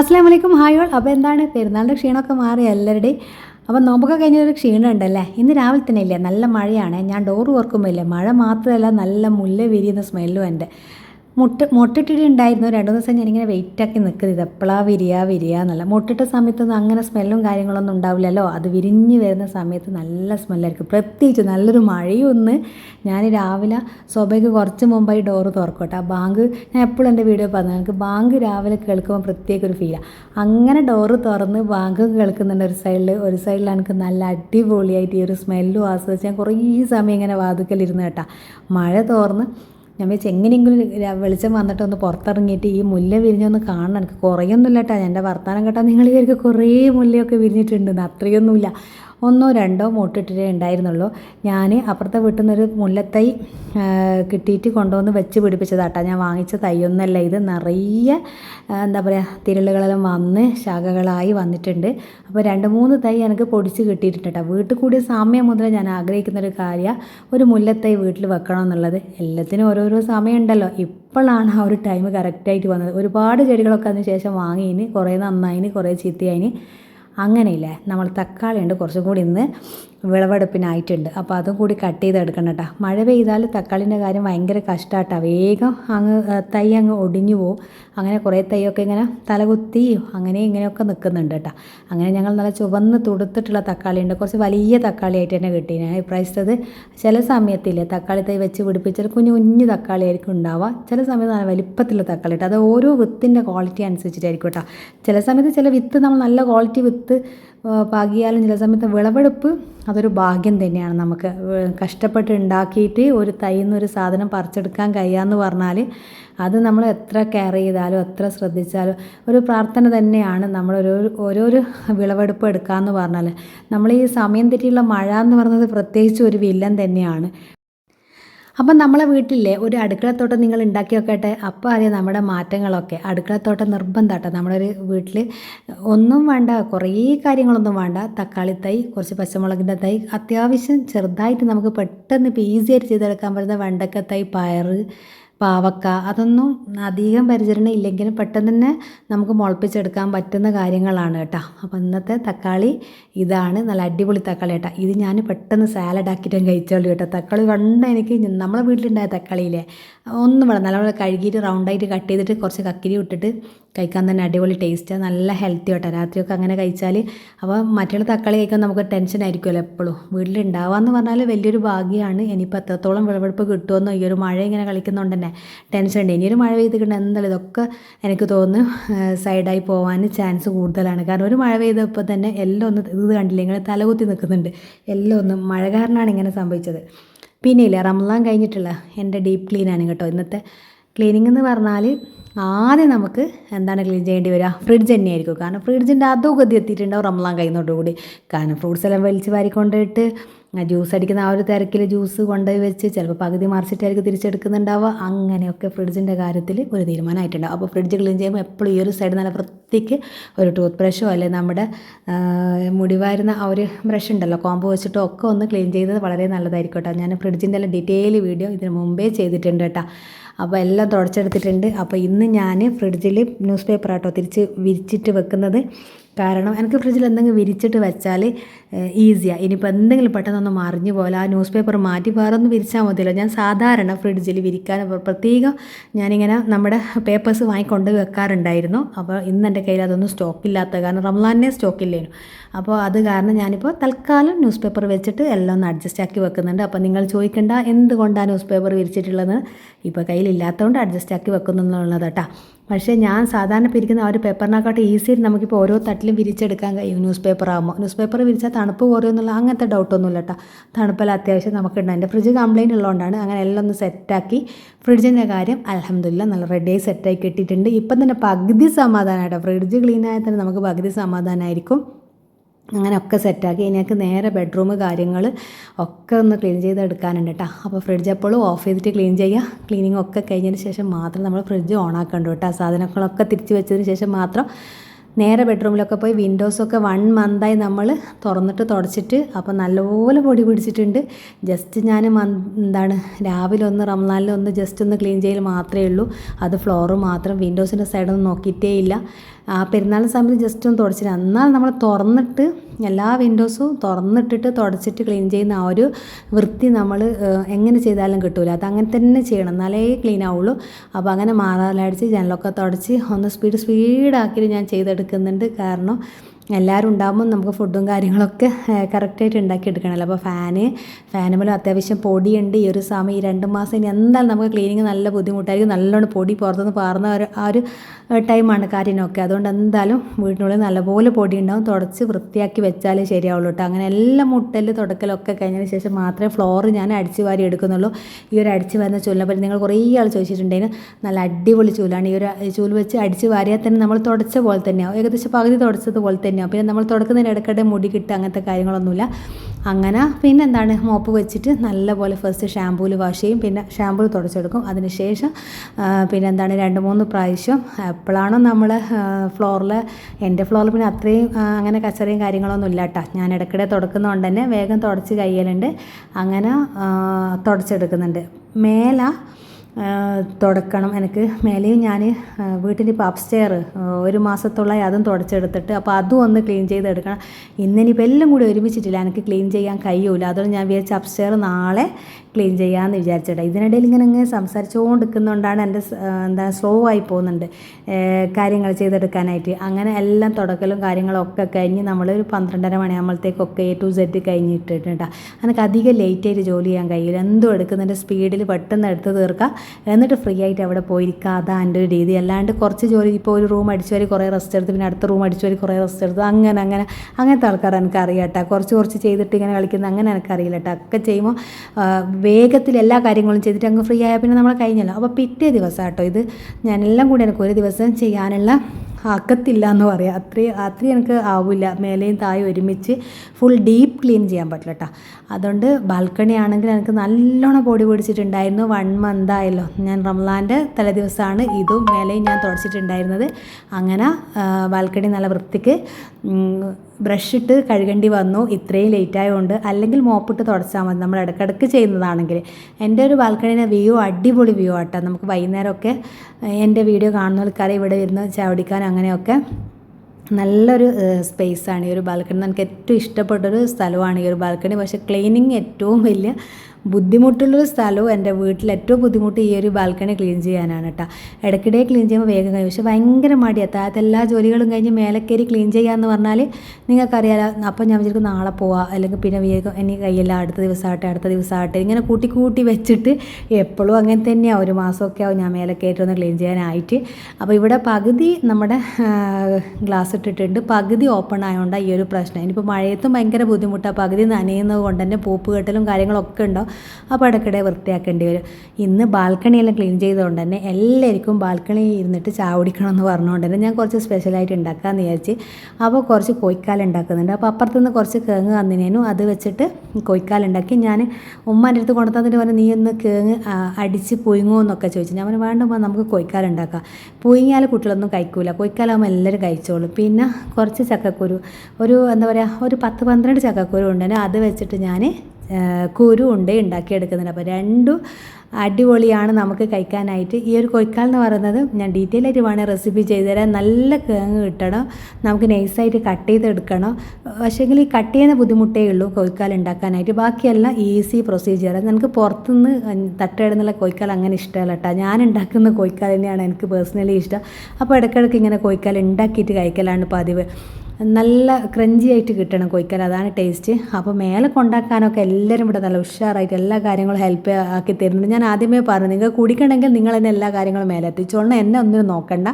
അസ്സാം വലൈക്കും hi all അപ്പോൾ എന്താണ്? പെരുന്നാളിന്റെ ക്ഷീണമൊക്കെ മാറി എല്ലാവരുടെയും? അപ്പോൾ നോമ്പൊക്കെ കഴിഞ്ഞൊരു ക്ഷീണം ഉണ്ടല്ലേ ഇന്ന് രാവിലെ തന്നെ ഇല്ലേ? നല്ല മഴയാണ്. ഞാൻ ഡോറ് ഓർക്കുമ്പോൾ ഇല്ലേ? മഴ മാത്രമല്ല നല്ല മുല്ല വിരിയുന്ന സ്മെല്ലും ഉണ്ട്. മുട്ട മുട്ടിട്ടിട്ട് ഉണ്ടായിരുന്നു രണ്ട് ദിവസം ഞാനിങ്ങനെ വെയിറ്റാക്കി നിൽക്കുന്നത് ഇത് എപ്പോഴാണ് വിരിയാ വിരിയാ എന്നല്ല. മുട്ടിട്ട സമയത്തൊന്നും അങ്ങനെ സ്മെല്ലും കാര്യങ്ങളൊന്നും ഉണ്ടാവില്ലല്ലോ. അത് വിരിഞ്ഞു വരുന്ന സമയത്ത് നല്ല സ്മെല്ലായിരിക്കും. പ്രത്യേകിച്ച് നല്ലൊരു മഴയും ഒന്ന് ഞാൻ രാവിലെ സ്വഭയ്ക്ക് കുറച്ച് മുമ്പായി ഡോറ് തുറക്കട്ടെ. ആ ബാങ്ക് ഞാൻ എപ്പോഴും എന്റെ വീഡിയോ പറഞ്ഞു എനിക്ക് ബാങ്ക് രാവിലെ കേൾക്കുമ്പോൾ പ്രത്യേക ഒരു ഫീലാണ് അങ്ങനെ ഡോറ് തുറന്ന് ബാങ്ക് കേൾക്കുന്നുണ്ട് ഒരു സൈഡിൽ ഒരു സൈഡിൽ എനിക്ക് നല്ല അടിപൊളിയായിട്ട് ഈ ഒരു സ്മെല്ലും ആസ്വദിച്ച് ഞാൻ കുറേ സമയം ഇങ്ങനെ വാതുക്കലിരുന്ന് കേട്ടാ. മഴ തോർന്ന് ഞാൻ വെച്ച് എങ്ങനെയെങ്കിലും വെളിച്ചം വന്നിട്ട് ഒന്ന് പുറത്തിറങ്ങിയിട്ട് ഈ മുല്ല വിരിഞ്ഞൊന്ന് കാണണം. എനിക്ക് കുറേയൊന്നുമില്ല കേട്ടോ എന്റെ വർത്തമാനം കേട്ടാൽ നിങ്ങൾ ഇവർക്ക് കുറേ മുല്ലയൊക്കെ വിരിഞ്ഞിട്ടുണ്ട്. അത്രയൊന്നുമില്ല. ഒന്നോ രണ്ടോ മൂട്ടിട്ടേ ഉണ്ടായിരുന്നുള്ളൂ. ഞാൻ അപ്പുറത്തെ വീട്ടിൽ നിന്നൊരു മുല്ലത്തൈ കിട്ടിയിട്ട് കൊണ്ടുവന്ന് വെച്ച് പിടിപ്പിച്ചതാട്ടാ. ഞാൻ വാങ്ങിച്ച തൈയൊന്നല്ല ഇത്. നിറയെ എന്താ പറയുക തിരളുകളെല്ലാം വന്ന് ശാഖകളായി വന്നിട്ടുണ്ട്. അപ്പോൾ രണ്ട് മൂന്ന് തൈ എനിക്ക് പൊടിച്ച് കിട്ടിയിട്ടുണ്ട് കേട്ടോ വീട്ടിൽ കൂടിയ സമയം മുതൽ ഞാൻ ആഗ്രഹിക്കുന്ന ഒരു ഒരു മുല്ലത്തൈ വീട്ടിൽ വെക്കണം എന്നുള്ളത് എല്ലാത്തിനും ഓരോരോ സമയമുണ്ടല്ലോ ഇപ്പോഴാണ് ആ ഒരു ടൈം കറക്റ്റായിട്ട് വന്നത്. ഒരുപാട് ചെടികളൊക്കെ അതിന് ശേഷം വാങ്ങിയിന്. കുറേ നന്നായിന് കുറേ ചീത്തയായിന്. അങ്ങനെയില്ലേ? നമ്മൾ തക്കാളി ഉണ്ട് കുറച്ചും കൂടി ഇന്ന് വിളവെടുപ്പിനായിട്ടുണ്ട്. അപ്പോൾ അതും കൂടി കട്ട് ചെയ്തെടുക്കണം കേട്ടോ മഴ പെയ്താൽ തക്കാളിന്റെ കാര്യം ഭയങ്കര കഷ്ടമാട്ടോ വേഗം അങ്ങ് തൈ അങ്ങ് ഒടിഞ്ഞു പോവും. അങ്ങനെ കുറേ തൈയൊക്കെ ഇങ്ങനെ തലകുത്തി അങ്ങനെ ഇങ്ങനെയൊക്കെ നിൽക്കുന്നുണ്ട് കേട്ടോ അങ്ങനെ ഞങ്ങൾ നല്ല ചുവന്ന് തുടുത്തിട്ടുള്ള തക്കാളി ഉണ്ട് കുറച്ച് വലിയ തക്കാളി ആയിട്ട് തന്നെ കിട്ടി. ഞാൻ ഇപ്രാവശ്യത്തത് ചില സമയത്തില്ലേ തക്കാളി തൈ വെച്ച് പിടിപ്പിച്ചാൽ കുഞ്ഞു കുഞ്ഞു തക്കാളി ആയിരിക്കും ഉണ്ടാവുക. ചില സമയത്ത് നല്ല വലിപ്പത്തിലുള്ള തക്കാളി കേട്ടോ അത് ഓരോ വിത്തിന്റെ ക്വാളിറ്റി അനുസരിച്ചിട്ടായിരിക്കും കേട്ടോ ചില സമയത്ത് ചില വിത്ത് നമ്മൾ നല്ല ക്വാളിറ്റി വിത്ത് പാകിയാലും ചില സമയത്ത് വിളവെടുപ്പ് അതൊരു ഭാഗ്യം തന്നെയാണ്. നമുക്ക് കഷ്ടപ്പെട്ട് ഉണ്ടാക്കിയിട്ട് ഒരു തൈയിൽ നിന്നൊരു സാധനം പറിച്ചെടുക്കാൻ കഴിയാന്ന് പറഞ്ഞാൽ അത് നമ്മൾ എത്ര കെയർ ചെയ്താലും എത്ര ശ്രദ്ധിച്ചാലും ഒരു പ്രാർത്ഥന തന്നെയാണ് നമ്മൾ ഓരോ ഓരോരോ വിളവെടുപ്പ് എടുക്കാമെന്ന് പറഞ്ഞാൽ നമ്മൾ ഈ സമയം തെറ്റിയുള്ള മഴ എന്ന് പറയുന്നത് പ്രത്യേകിച്ച് ഒരു വില്ലൻ തന്നെയാണ്. അപ്പം നമ്മളെ വീട്ടിലെ ഒരു അടുക്കളത്തോട്ടം നിങ്ങൾ ഉണ്ടാക്കി അപ്പോൾ അറിയാം നമ്മുടെ മാറ്റങ്ങളൊക്കെ. അടുക്കളത്തോട്ടം നിർബന്ധമാട്ടോ നമ്മുടെ ഒരു വീട്ടിൽ ഒന്നും വേണ്ട കുറേ കാര്യങ്ങളൊന്നും വേണ്ട. തക്കാളി തൈ കുറച്ച് പച്ചമുളകിന്റെ തൈ അത്യാവശ്യം ചെറുതായിട്ട് നമുക്ക് പെട്ടെന്ന് ഇപ്പോൾ ഈസിയായിട്ട് ചെയ്തെടുക്കാൻ പറ്റുന്ന വെണ്ടക്ക തൈ പയറ് പാവക്ക അതൊന്നും അധികം പരിചരണം ഇല്ലെങ്കിലും പെട്ടെന്ന് തന്നെ നമുക്ക് മുളപ്പിച്ചെടുക്കാൻ പറ്റുന്ന കാര്യങ്ങളാണ് കേട്ടോ. അപ്പോൾ ഇന്നത്തെ തക്കാളി ഇതാണ്. നല്ല അടിപൊളി തക്കാളി കേട്ടോ. ഇത് ഞാൻ പെട്ടെന്ന് സാലഡ് ആക്കിയിട്ടും കഴിച്ചോളൂ കേട്ടോ. തക്കാളി കണ്ട എനിക്ക് നമ്മളെ വീട്ടിലുണ്ടായ തക്കാളിയില്ലേ? ഒന്നും വേണം നല്ലപോലെ കഴുകിയിട്ട് റൗണ്ടായിട്ട് കട്ട് ചെയ്തിട്ട് കുറച്ച് കക്കിരി ഇട്ടിട്ട് കഴിക്കാൻ തന്നെ അടിപൊളി ടേസ്റ്റാണ് നല്ല ഹെൽത്തി കേട്ടോ രാത്രിയൊക്കെ അങ്ങനെ കഴിച്ചാൽ അപ്പോൾ മറ്റുള്ള തക്കാളി കഴിക്കാൻ നമുക്ക് ടെൻഷൻ ആയിരിക്കുമല്ലോ എപ്പോഴും വീട്ടിലുണ്ടാവാന്ന് പറഞ്ഞാൽ വലിയൊരു ഭാഗ്യമാണ് ഇനിയിപ്പോൾ എത്രത്തോളം വിളവെടുപ്പ് കിട്ടുമെന്നോ ഈ ഒരു മഴ ഇങ്ങനെ കളിക്കുന്നുണ്ട് തന്നെ ടെൻഷൻ ഉണ്ട്. ഇനിയൊരു മഴ പെയ്തിട്ടുണ്ട് എന്തായാലും ഇതൊക്കെ എനിക്ക് തോന്നുന്നു സൈഡായി പോകാൻ ചാൻസ് കൂടുതലാണ്. കാരണം ഒരു മഴ പെയ്തപ്പോൾ തന്നെ എല്ലാം ഒന്ന് ഇത് കണ്ടില്ല ഇങ്ങനെ തലകുത്തി നിൽക്കുന്നുണ്ട്. എല്ലാം ഒന്ന് മഴ കാരണമാണ് ഇങ്ങനെ സംഭവിച്ചത്. പിന്നെ ഇല്ലേ റംലാൻ കഴിഞ്ഞിട്ടുള്ള എന്റെ ഡീപ്പ് ക്ലീനാണ് കേട്ടോ. ഇന്നത്തെ ക്ലീനിങ് എന്ന് പറഞ്ഞാൽ ആദ്യം നമുക്ക് എന്താണ് ക്ലീൻ ചെയ്യേണ്ടി വരിക? ഫ്രിഡ്ജ് തന്നെയായിരിക്കും. കാരണം ഫ്രിഡ്ജിന്റെ അതോ ഗതി എത്തിയിട്ടുണ്ടാവും റംലാൻ കഴിയുന്നതോടുകൂടി. കാരണം ഫ്രൂട്ട്സ് എല്ലാം വലിച്ച് വാരി കൊണ്ടുപോയിട്ട് ജ്യൂസ് അടിക്കുന്ന ആ ഒരു തിരക്കിൽ ജ്യൂസ് കൊണ്ടുപോയി വെച്ച് ചിലപ്പോൾ പകുതി മറിച്ചിട്ടായിരിക്കും തിരിച്ചെടുക്കുന്നുണ്ടാവുക. അങ്ങനെയൊക്കെ ഫ്രിഡ്ജിന്റെ കാര്യത്തിൽ ഒരു തീരുമാനമായിട്ടുണ്ടാവും അപ്പോൾ ഫ്രിഡ്ജ് ക്ലീൻ ചെയ്യുമ്പോൾ എപ്പോഴും ഈ ഒരു സൈഡ് നല്ല വൃത്തിക്ക് ഒരു ടൂത്ത് ബ്രഷോ അല്ലെങ്കിൽ നമ്മുടെ മുടിവാരുന്ന ആ ഒരു ബ്രഷ് ഉണ്ടല്ലോ കോമ്പ് വെച്ചിട്ടോ ഒക്കെ ഒന്ന് ക്ലീൻ ചെയ്തത് വളരെ നല്ലതായിരിക്കും കേട്ടോ. ഞാൻ ഫ്രിഡ്ജിന്റെ എല്ലാം ഡീറ്റെയിൽ വീഡിയോ ഇതിന് മുമ്പേ ചെയ്തിട്ടുണ്ട് കേട്ടോ. അപ്പോൾ എല്ലാം തുടച്ചെടുത്തിട്ടുണ്ട്. അപ്പോൾ ഇന്ന് ഞാൻ ഫ്രിഡ്ജിൽ ന്യൂസ് പേപ്പർ ആട്ടോ തിരിച്ച് വിരിച്ചിട്ട് വെക്കുന്നത്. കാരണം എനിക്ക് ഫ്രിഡ്ജിൽ എന്തെങ്കിലും വിരിച്ചിട്ട് വെച്ചാൽ ഈസിയാണ് ഇനിയിപ്പോൾ എന്തെങ്കിലും പെട്ടെന്നൊന്ന് മറിഞ്ഞു പോലെ ആ ന്യൂസ് പേപ്പർ മാറ്റി വേറെ ഒന്ന് വിരിച്ചാൽ മതിയല്ലോ. ഞാൻ സാധാരണ ഫ്രിഡ്ജിൽ വിരിക്കാൻ പ്ര- പ്രത്യേകം ഞാനിങ്ങനെ നമ്മുടെ പേപ്പേഴ്സ് വാങ്ങിക്കൊണ്ട് വെക്കാറുണ്ടായിരുന്നു. അപ്പോൾ ഇന്ന് എന്റെ കയ്യിൽ അതൊന്നും സ്റ്റോക്കില്ലാത്ത കാരണം റംലാനെ സ്റ്റോക്കില്ലേനു അപ്പോൾ അത് കാരണം ഞാനിപ്പോൾ തൽക്കാലം ന്യൂസ് പേപ്പർ വെച്ചിട്ട് എല്ലാം ഒന്ന് അഡ്ജസ്റ്റ് ആക്കി വെക്കുന്നുണ്ട്. അപ്പോൾ നിങ്ങൾ ചോദിക്കേണ്ട എന്തുകൊണ്ടാണ് ന്യൂസ് പേപ്പർ വിരിച്ചിട്ടുള്ളത് ഇപ്പോൾ കയ്യിലില്ലാത്തതുകൊണ്ട് അഡ്ജസ്റ്റ് ആക്കി വെക്കുന്നു എന്നുള്ളത് കേട്ടോ പക്ഷേ ഞാൻ സാധാരണ പിരിക്കുന്ന ആ ഒരു പേപ്പറിനെക്കാട്ടും ഈസിയായിട്ട് നമുക്കിപ്പോൾ ഓരോ തട്ടിലും വിരിച്ചെടുക്കാൻ കഴിയും. ന്യൂസ് പേപ്പർ ആകുമ്പോൾ ന്യൂസ് പേപ്പർ വിരിച്ചാൽ തണുപ്പ് കുറയുമെന്നുള്ള അങ്ങനത്തെ ഡൗട്ടൊന്നുമില്ല കേട്ടോ തണുപ്പെല്ലാം അത്യാവശ്യം നമുക്കുണ്ട്. എന്റെ ഫ്രിഡ്ജ് കംപ്ലയിന്റ് ഉള്ളതുകൊണ്ടാണ് അങ്ങനെ എല്ലാം ഒന്ന് സെറ്റാക്കി. ഫ്രിഡ്ജിന്റെ കാര്യം അലഹമില്ല നല്ല റെഡിയായി സെറ്റായി കിട്ടിയിട്ടുണ്ട്. ഇപ്പം തന്നെ പകുതി സമാധാനമായിട്ടോ ഫ്രിഡ്ജ് ക്ലീൻ തന്നെ നമുക്ക് പകുതി സമാധാനമായിരിക്കും അങ്ങനെ ഒക്കെ സെറ്റാക്കി എനിക്ക് നേരെ ബെഡ്റൂം കാര്യങ്ങൾ ഒക്കെ ഒന്ന് ക്ലീൻ ചെയ്ത് എടുക്കാനുണ്ട് കേട്ടോ അപ്പോൾ ഫ്രിഡ്ജ് എപ്പോഴും ഓഫ് ചെയ്തിട്ട് ക്ലീൻ ചെയ്യുക ക്ലീനിങ് ഒക്കെ കഴിഞ്ഞതിന് ശേഷം മാത്രം നമ്മൾ ഫ്രിഡ്ജ് ഓൺ ആക്കണ്ടു കേട്ടോ സാധനങ്ങളൊക്കെ തിരിച്ച് വെച്ചതിന് ശേഷം മാത്രം നേരെ ബെഡ്റൂമിലൊക്കെ പോയി വിൻഡോസൊക്കെ വൺ മന്തായി നമ്മൾ തുറന്നിട്ട് തുടച്ചിട്ട് അപ്പോൾ നല്ലപോലെ പൊടി പിടിച്ചിട്ടുണ്ട്. ജസ്റ്റ് ഞാൻ എന്താണ് രാവിലെ ഒന്ന് റംസാനിൽ ഒന്ന് ജസ്റ്റ് ഒന്ന് ക്ലീൻ ചെയ്യൽ മാത്രമേ ഉള്ളൂ. അത് ഫ്ലോറ് മാത്രം വിൻഡോസിന്റെ സൈഡൊന്നും നോക്കിയിട്ടേ ഇല്ല. ആ പെരുന്നാളിന് സമയത്ത് ജസ്റ്റ് ഒന്ന് തുടച്ചില്ല എന്നാൽ നമ്മൾ തുറന്നിട്ട് എല്ലാ വിൻഡോസും തുറന്നിട്ടിട്ട് തുടച്ചിട്ട് ക്ലീൻ ചെയ്യുന്ന ആ ഒരു വൃത്തി നമ്മൾ എങ്ങനെ ചെയ്താലും കിട്ടൂല. അത് അങ്ങനെ തന്നെ ചെയ്യണം. എന്നാലേ ക്ലീൻ ആവുള്ളൂ. അപ്പോൾ അങ്ങനെ മാറാലടിച്ച് ജനലൊക്കെ തുടച്ച് ഒന്ന് സ്പീഡ് സ്പീഡാക്കിയിട്ട് ഞാൻ ചെയ്തെടുക്കുന്നുണ്ട്. കാരണം എല്ലാവരും ഉണ്ടാകുമ്പോൾ നമുക്ക് ഫുഡും കാര്യങ്ങളൊക്കെ കറക്റ്റായിട്ട് ഉണ്ടാക്കിയെടുക്കണമല്ലോ. അപ്പോൾ ഫാന് ഫാന് മൂലം അത്യാവശ്യം പൊടിയുണ്ട്. ഈ ഒരു സമയം ഈ രണ്ട് മാസം ഇനി എന്തായാലും നമുക്ക് ക്ലീനിങ് നല്ല ബുദ്ധിമുട്ടായിരിക്കും. നല്ലോണം പൊടി പുറത്തുനിന്ന് പാർന്ന ഒരു ആ ഒരു ടൈമാണ് കാര്യങ്ങളൊക്കെ. അതുകൊണ്ട് എന്തായാലും വീട്ടിനുള്ളിൽ നല്ലപോലെ പൊടി ഉണ്ടാവും തുടച്ച് വൃത്തിയാക്കി വെച്ചാലേ ശരിയാവുള്ളൂ കേട്ടോ അങ്ങനെ എല്ലാം മുട്ടൽ തുടക്കലൊക്കെ കഴിഞ്ഞതിന് ശേഷം മാത്രമേ ഫ്ലോർ ഞാൻ അടിച്ചു വാരി എടുക്കുന്നുള്ളൂ. ഈ ഒരു അടിച്ച് വരുന്ന ചൂലിനെ പറ്റി നിങ്ങൾ കുറേ ആൾ ചോദിച്ചിട്ടുണ്ടെങ്കിൽ നല്ല അടിപൊളി ചൂലാണ്. ഈ ഒരു ചൂൽ വെച്ച് അടിച്ച് വാരിയാൽ തന്നെ നമ്മൾ തുടച്ച പോലെ തന്നെയാവും. ഏകദേശം പകുതി തുടച്ചത് പോലെ തന്നെയാവും പിന്നെ നമ്മൾ തുടക്കുന്നതിന് ഇടയ്ക്കിടെ മുടി കിട്ടുക അങ്ങനത്തെ കാര്യങ്ങളൊന്നുമില്ല. അങ്ങനെ പിന്നെ എന്താണ് മോപ്പ് വെച്ചിട്ട് നല്ലപോലെ ഫസ്റ്റ് ഷാമ്പൂവിൽ വാഷ് ചെയ്യും. പിന്നെ ഷാമ്പൂവിൽ തുടച്ചെടുക്കും. അതിനുശേഷം പിന്നെ എന്താണ് രണ്ട് മൂന്ന് പ്രാവശ്യം എപ്പോഴാണോ നമ്മൾ ഫ്ലോറിൽ എന്റെ ഫ്ലോറിൽ പിന്നെ അത്രയും അങ്ങനെ കച്ചറയും കാര്യങ്ങളൊന്നും ഇല്ല കേട്ടോ ഞാൻ ഇടയ്ക്കിടെ തുടക്കുന്നതുകൊണ്ട് തന്നെ വേഗം തുടച്ച് കയ്യലുണ്ട്. അങ്ങനെ തുടച്ചെടുക്കുന്നുണ്ട്. മേല തുടക്കണം. എനിക്ക് മേലെയും ഞാൻ വീട്ടിൽ ഇപ്പോൾ അപ്സ്റ്റെയർ ഒരു മാസത്തോളമായി അതും തുടച്ചെടുത്തിട്ട് അപ്പോൾ അതും ഒന്ന് ക്ലീൻ ചെയ്തെടുക്കണം. ഇന്നിനിപ്പോൾ എല്ലാം കൂടി ഒരുമിച്ചിട്ടില്ല. എനിക്ക് ക്ലീൻ ചെയ്യാൻ കഴിയൂല. അതുകൊണ്ട് ഞാൻ വിചാരിച്ച അപ്സ്റ്റെയർ നാളെ ക്ലീൻ ചെയ്യാമെന്ന് വിചാരിച്ചിട്ട്. ഇതിനിടയിൽ ഇങ്ങനെ ഇങ്ങനെ സംസാരിച്ചുകൊണ്ടിരിക്കുന്നതുകൊണ്ടാണ് എന്റെ എന്താ സ്ലോ ആയി പോകുന്നുണ്ട് കാര്യങ്ങൾ ചെയ്തെടുക്കാനായിട്ട്. അങ്ങനെ എല്ലാം തുടക്കലും കാര്യങ്ങളും ഒക്കെ കഴിഞ്ഞ് നമ്മൾ ഒരു പന്ത്രണ്ടര മണിയാകുമ്പോഴത്തേക്കൊക്കെ എ ടു സെഡ് കഴിഞ്ഞിട്ടിട്ടുണ്ട് എനിക്ക് അധികം ലേറ്റായിട്ട് ജോലി ചെയ്യാൻ കഴിയില്ല എന്തും എടുക്കുന്നതിന്റെ സ്പീഡിൽ പെട്ടെന്ന് എടുത്ത് തീർക്കുക എന്നിട്ട് ഫ്രീ ആയിട്ട് അവിടെ പോയിരിക്കുക. അതാണ് എന്റെ ഒരു രീതി. അല്ലാണ്ട് കുറച്ച് ജോലി ഇപ്പോൾ ഒരു റൂം അടിച്ചു വരി കുറേ റെസ്റ്റ് എടുത്ത് പിന്നെ അടുത്ത റൂം അടിച്ചു വരി കുറേ റെസ്റ്റ് എടുത്ത് അങ്ങനെ അങ്ങനെ. അങ്ങനത്തെ ആൾക്കാർ എനിക്ക് അറിയാം കേട്ടോ കുറച്ച് കുറച്ച് ചെയ്തിട്ട് ഇങ്ങനെ കളിക്കുന്ന അങ്ങനെ എനിക്കറിയില്ല കേട്ടോ ഒക്കെ ചെയ്യുമ്പോൾ വേഗത്തിൽ എല്ലാ കാര്യങ്ങളും ചെയ്തിട്ട് അങ്ങ് ഫ്രീ ആയാൽ പിന്നെ നമ്മൾ കഴിഞ്ഞല്ലോ. അപ്പോൾ പിറ്റേ ദിവസം കേട്ടോ ഇത്. ഞാനെല്ലാം കൂടി എനിക്ക് ഒരു ദിവസം ചെയ്യാനുള്ള ആക്കത്തില്ല എന്ന് പറയാം. അത്രയും അത്രയും എനിക്ക് ആവില്ല. മേലെയും താഴെ ഒരുമിച്ച് ഫുൾ ഡീപ്പ് ക്ലീൻ ചെയ്യാൻ പറ്റില്ല കേട്ടോ അതുകൊണ്ട് ബാൽക്കണി ആണെങ്കിൽ എനിക്ക് നല്ലോണം പൊടി പിടിച്ചിട്ടുണ്ടായിരുന്നു. വൺ മന്ത് ആയല്ലോ. ഞാൻ റംലാന്റെ തലേദിവസമാണ് ഇതും മേലെയും ഞാൻ തുടച്ചിട്ടുണ്ടായിരുന്നത്. അങ്ങനെ ബാൽക്കണി നല്ല വൃത്തിക്ക് ബ്രഷ് ഇട്ട് കഴുകേണ്ടി വന്നു. ഇത്രയും ലേറ്റ് ആയതുകൊണ്ട് അല്ലെങ്കിൽ മോപ്പിട്ട് തുടച്ചാൽ മതി. നമ്മൾ ഇടയ്ക്കിടയ്ക്ക് ചെയ്യുന്നതാണെങ്കിൽ. എന്റെ ഒരു ബാൽക്കണീന്റെ വ്യൂ അടിപൊളി വ്യൂ ആട്ടോ. നമുക്ക് വൈകുന്നേരമൊക്കെ എന്റെ വീഡിയോ കാണുന്നവർക്കറിയാം. ഇവിടെ ഇരുന്ന് ചവിടിക്കാൻ അങ്ങനെയൊക്കെ നല്ലൊരു സ്പേസാണ് ഈ ഒരു ബാൽക്കണി. എനിക്ക് ഏറ്റവും ഇഷ്ടപ്പെട്ടൊരു സ്ഥലമാണ് ഈ ഒരു ബാൽക്കണി. പക്ഷേ ക്ലീനിങ് ഏറ്റവും വലിയ ബുദ്ധിമുട്ടുള്ളൊരു സ്ഥലവും എന്റെ വീട്ടിൽ ഏറ്റവും ബുദ്ധിമുട്ട് ഈ ഒരു ബാൽക്കണി ക്ലീൻ ചെയ്യാനാണ് കേട്ടോ. ഇടയ്ക്കിടെ ക്ലീൻ ചെയ്യുമ്പോൾ വേഗം കഴിയും. പക്ഷേ ഭയങ്കര മടിയാണ് താഴത്തെ എല്ലാ ജോലികളും കഴിഞ്ഞ് മേലക്കേരി ക്ലീൻ ചെയ്യാമെന്ന് പറഞ്ഞാൽ നിങ്ങൾക്കറിയാലോ അപ്പം ഞാൻ വിചാരിക്കും നാളെ പോവാം. അല്ലെങ്കിൽ പിന്നെ വേഗം എനിക്ക് കയ്യില്ല അടുത്ത ദിവസമാകട്ടെ അടുത്ത ദിവസമാകട്ടെ. ഇങ്ങനെ കൂട്ടി കൂട്ടി വെച്ചിട്ട് എപ്പോഴും അങ്ങനെ തന്നെയാണ് ഒരു മാസമൊക്കെ ആവും ഞാൻ മേലക്കേറ്റ് ഒന്ന് ക്ലീൻ ചെയ്യാനായിട്ട്. അപ്പോൾ ഇവിടെ പകുതി നമ്മുടെ ഗ്ലാസ് ഇട്ടിട്ടുണ്ട്. പകുതി ഓപ്പൺ ആയതുകൊണ്ടാണ് ഈ ഒരു പ്രശ്നം. ഇനിയിപ്പോൾ മഴയത്തും ഭയങ്കര ബുദ്ധിമുട്ടാണ് പകുതി നനയുന്നത് കൊണ്ട് തന്നെ പൂപ്പ് കെട്ടലും കാര്യങ്ങളൊക്കെ ഉണ്ടാവും അപ്പോൾ ഇടയ്ക്കിടെ വൃത്തിയാക്കേണ്ടി വരും. ഇന്ന് ബാൽക്കണിയെല്ലാം ക്ലീൻ ചെയ്തുകൊണ്ട് തന്നെ എല്ലാവർക്കും ബാൽക്കണി ഇരുന്നിട്ട് ചാവടിക്കണം എന്ന് പറഞ്ഞുകൊണ്ട് തന്നെ ഞാൻ കുറച്ച് സ്പെഷ്യലായിട്ട് ഉണ്ടാക്കാമെന്ന് വിചാരിച്ച് അപ്പോൾ കുറച്ച് കൊയ്ക്കാൽ ഉണ്ടാക്കുന്നുണ്ട്. അപ്പോൾ അപ്പുറത്തുനിന്ന് കുറച്ച് കേങ്ങ് വന്നതിനും അത് വെച്ചിട്ട് കൊയ്ക്കാൽ ഉണ്ടാക്കി. ഞാൻ ഉമ്മാന്റെ അടുത്ത് കൊണ്ടുത്തന്നിട്ട് പറഞ്ഞു നീ ഒന്ന് കേങ്ങ് അടിച്ച് പുയുങ്ങോ എന്നൊക്കെ ചോദിച്ചു. ഞാൻ പറഞ്ഞു വേണ്ട നമുക്ക് കൊയ്ക്കാൽ ഉണ്ടാക്കാം. പുഴുങ്ങിയാൽ കുട്ടികളൊന്നും കഴിക്കൂല. കോഴിക്കാലാകുമ്പോൾ എല്ലാവരും കഴിച്ചോളും. പിന്നെ കുറച്ച് ചക്കക്കുരു. ഒരു എന്താ പറയുക ഒരു പത്ത് പന്ത്രണ്ട് ചക്കക്കുരു ഉണ്ട് അത് വെച്ചിട്ട് ഞാൻ കുരു ഉണ്ട് ഉണ്ടാക്കിയെടുക്കുന്നുണ്ട് അപ്പോൾ രണ്ടും അടിപൊളിയാണ് നമുക്ക് കഴിക്കാനായിട്ട്. ഈ ഒരു കൊയ്ക്കാൽ എന്ന് പറയുന്നത് ഞാൻ ഡീറ്റെയിൽ ആയിട്ട് വേണേൽ റെസിപ്പി ചെയ്തു തരാം നല്ല കിഴങ്ങ് കിട്ടണം. നമുക്ക് നൈസായിട്ട് കട്ട് ചെയ്തെടുക്കണം. പക്ഷേങ്കിൽ ഈ കട്ട് ചെയ്യുന്ന ബുദ്ധിമുട്ടേ ഉള്ളൂ കൊയ്ക്കാൽ ഉണ്ടാക്കാനായിട്ട്. ബാക്കിയെല്ലാം ഈസി പ്രൊസീജിയർ നമുക്ക് പുറത്തുനിന്ന് തട്ടയിടുന്നുള്ള കൊയ്ക്കാൽ അങ്ങനെ ഇഷ്ടമല്ല കേട്ടോ ഞാൻ ഉണ്ടാക്കുന്ന കൊയ്ക്കാൽ തന്നെയാണ് എനിക്ക് പേഴ്സണലി ഇഷ്ടം. അപ്പോൾ ഇടയ്ക്കിടയ്ക്ക് ഇങ്ങനെ കൊയ്ക്കാൽ ഉണ്ടാക്കിയിട്ട് കഴിക്കലാണ് പതിവ്. നല്ല ക്രഞ്ചി ആയിട്ട് കിട്ടണം കോഴിക്കൽ അതാണ് ടേസ്റ്റ് അപ്പോൾ മേലെ കൊണ്ടാക്കാനൊക്കെ എല്ലാവരും ഇവിടെ നല്ല ഉഷാറായിട്ട് എല്ലാ കാര്യങ്ങളും ഹെൽപ്പ് ആക്കി തരുന്നുണ്ട്. ഞാൻ ആദ്യമേ പറഞ്ഞു നിങ്ങൾ കുടിക്കണമെങ്കിൽ നിങ്ങൾ തന്നെ എല്ലാ കാര്യങ്ങളും മേലെ എത്തിച്ചോളണം എന്നെ ഒന്നും നോക്കണ്ട.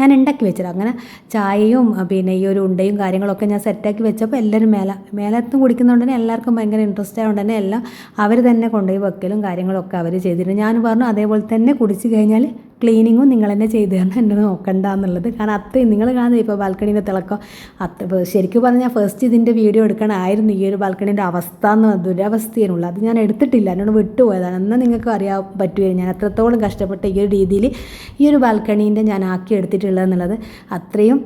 ഞാൻ ഉണ്ടാക്കി വെച്ചത്. അങ്ങനെ ചായയും പിന്നെ ഈ ഒരു ഉണ്ടയും കാര്യങ്ങളൊക്കെ ഞാൻ സെറ്റാക്കി വെച്ചപ്പോൾ എല്ലാവരും മേലെ മേലത്തും കുടിക്കുന്നതുകൊണ്ട് തന്നെ എല്ലാവർക്കും ഭയങ്കര ഇൻട്രസ്റ്റ് ആയതുകൊണ്ട് തന്നെ എല്ലാം അവർ തന്നെ കൊണ്ടുപോയി വെക്കലും കാര്യങ്ങളൊക്കെ അവർ ചെയ്തിരുന്നു. ഞാൻ പറഞ്ഞു അതേപോലെ തന്നെ കുടിച്ച് കഴിഞ്ഞാൽ ക്ലീനിങ്ങും നിങ്ങൾ തന്നെ ചെയ്തു തരണം എന്നെ നോക്കണ്ട എന്നുള്ളത്. കാരണം അത്രയും നിങ്ങൾ കാണുന്നത് ഇപ്പോൾ ബാൽക്കണീന്റെ തിളക്കം അത്ര ശരിക്കും പറഞ്ഞാൽ ഫസ്റ്റ് ഇതിന്റെ വീഡിയോ എടുക്കണമായിരുന്നു ഈ ഒരു ബാൽക്കണീന്റെ അവസ്ഥ എന്ന് ദുരവസ്ഥയാണുള്ളത്. അത് ഞാൻ എടുത്തിട്ടില്ല എന്നോട് വിട്ടുപോയതാണ്. എന്നാൽ നിങ്ങൾക്ക് അറിയാൻ പറ്റുമായിരുന്നു ഞാൻ അത്രത്തോളം കഷ്ടപ്പെട്ട ഈ ഒരു രീതിയിൽ ഈ ഒരു ബാൽക്കണീന്റെ ഞാൻ ആക്കി എടുത്തിട്ടുള്ളത് എന്നുള്ളത്. അത്രയും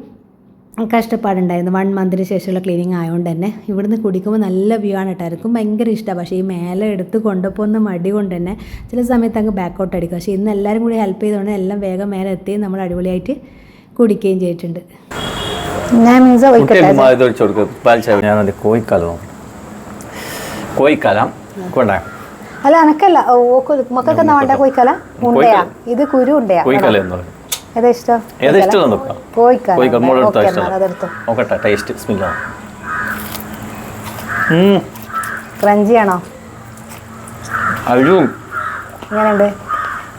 കഷ്ടപ്പാടുണ്ടായിരുന്നു. വൺ മന്തിന് ശേഷമുള്ള ക്ലീനിങ് ആയതുകൊണ്ട് തന്നെ. ഇവിടുന്ന് കുടിക്കുമ്പോൾ നല്ല വ്യൂ ആണ് കേട്ടോ എനിക്കും ഭയങ്കര ഇഷ്ടമാണ് പക്ഷേ ഈ മേലെ എടുത്ത് കൊണ്ടുപോകുന്ന മടി കൊണ്ട് തന്നെ ചില സമയത്ത് അങ്ങ് ബാക്കൗട്ട് അടിക്കും. പക്ഷേ ഇന്ന് എല്ലാവരും കൂടി ഹെൽപ്പ് ചെയ്തുകൊണ്ട് എല്ലാം വേഗം മേലെ എത്തി നമ്മൾ അടിപൊളിയായിട്ട് കുടിക്കുകയും ചെയ്തിട്ടുണ്ട്. ഞാൻ മീൻസ് കോഴിക്കാലം കോഴിക്കാലം. കൊണ്ടാ. അല്ല അനക്കല്ല. മക്കൾക്ക് എന്താ വേണ്ട? കോയിക്കല ഉണ്ടയാ. ഇത് കുരു ഉണ്ടയാ. കോഴിക്കാലം ഏതാ ഇഷ്ടം? ഏതാ ഇഷ്ടം നോക്കാം എടുത്തോ നോക്കട്ടെ ടേസ്റ്റ് ക്രഞ്ചി ആണോ അഴുവും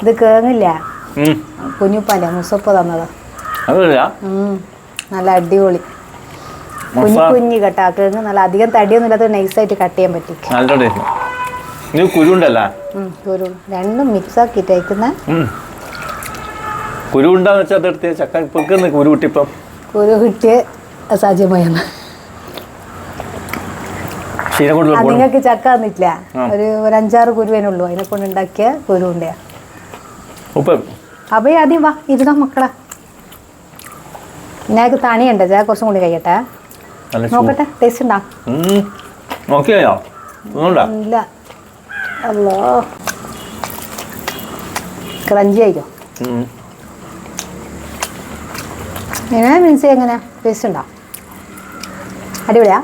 ഇത് കേങ്ങില്ല? ഉം. കുഞ്ഞുപ്പല്ലേ മുസപ്പ് തന്നതാ. നല്ല അടിപൊളി. കുഞ്ഞു കുഞ്ഞു കേട്ടാ. കേങ്ങ് നല്ല അധികം തടിയൊന്നും ഇല്ലാത്ത നൈസായിട്ട് കട്ട് ചെയ്യാൻ പറ്റി. നല്ല കുരുണ്ടല്ല? കുരു. രണ്ടും മിക്സ് ആക്കിയിട്ട് അയക്കുന്ന കുരു ഉണ്ടാന്ന് വെച്ചാൽ അതെടുത്ത് ചക്ക ഇപ്പൊന്ന് കുരു കിട്ടിപ്പം കുരു കിട്ടിയ അസാധ്യമായാണ് നിങ്ങൾക്ക് ചക്ക തന്നിട്ടില്ല. ഒരു ഒരു അഞ്ചാറ് കുരുവേനുള്ളൂ അതിനെ കൊണ്ട് ഉണ്ടാക്കിയ കുരു ഉണ്ടയാ. ഉപ്പ്. അപ്പൊ ആദ്യം വാ ഇരുന്ന മക്കളാ. ഞങ്ങൾക്ക് തണിയുണ്ട് ചാ കുറച്ചും കൂടി കഴിയട്ടെ. നോക്കട്ടെ ടേസ്റ്റ് ഉണ്ടാ? ഇല്ല. അല്ലോ ക്രഞ്ചി ആയിക്കോ? എങ്ങനെ? മീൻസ് എങ്ങനെ? ടേസ്റ്റ് ഉണ്ടോ? അടിപൊളിയാ?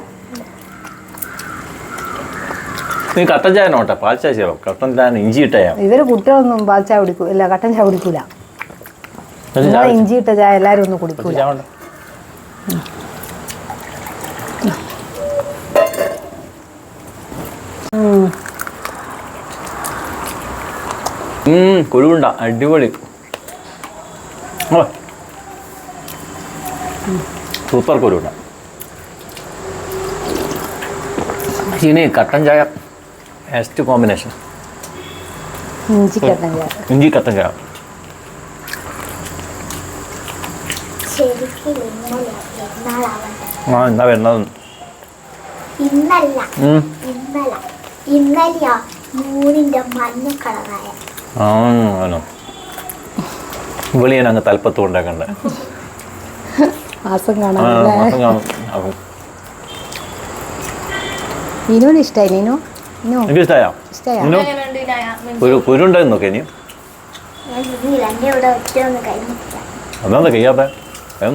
നീ കട്ടൻ ചായ നോട്ടെ പാൽ ചായ ചെയ്യണം. കട്ടൻ ചായ ഇഞ്ചി ഇട്ടയാ ഇവർ കുട്ടികളൊന്നും പാൽ ചായ കുടിക്കൂ ഇല്ല കട്ടൻ ചായ കുടിക്കൂല. നിങ്ങളെ ഇഞ്ചി ഇട്ട ചായ എല്ലാരും ഒന്നും കുടിക്കൂല. കുരുവുണ്ട. അടിപൊളി. ഓ. സൂപ്പർ കുരുവുണ്ട ഇനി കട്ടൻ ചായ ബെസ്റ്റ് കോമ്പിനേഷൻ ഇഞ്ചി കട്ടൻ ചായ. ഇഞ്ചി കട്ടൻ ചായ. ആ എന്നാ വരുന്നത്. ഇന്നല്ല. ഇന്നല. ഇന്നലെയാ? മൂന്നിന്റെ മഞ്ഞ കളറായ. ആ വിളിയാൻ അങ്ങ് തലപ്പത്ത് കൊണ്ടാക്കണ്ടേ മാസം കാണാം കാണാനല്ലേ മാസം കാണും. അപ്പം ഇനുവിന് ഇഷ്ടായി? നീനു ഇനു എനിക്ക് ഇഷ്ടമായോ ഇഷ്ടായോ? ഇന്നു കുരു കുരുണ്ടായിരുന്നു നോക്കിയ ഇനി. ഞാൻ ഇരുന്നില്ല എന്റെ ഇവിടെ ഒറ്റ ഒന്ന് കഴിഞ്ഞിട്ടില്ല. അതാ കഴിയാത്ത അത്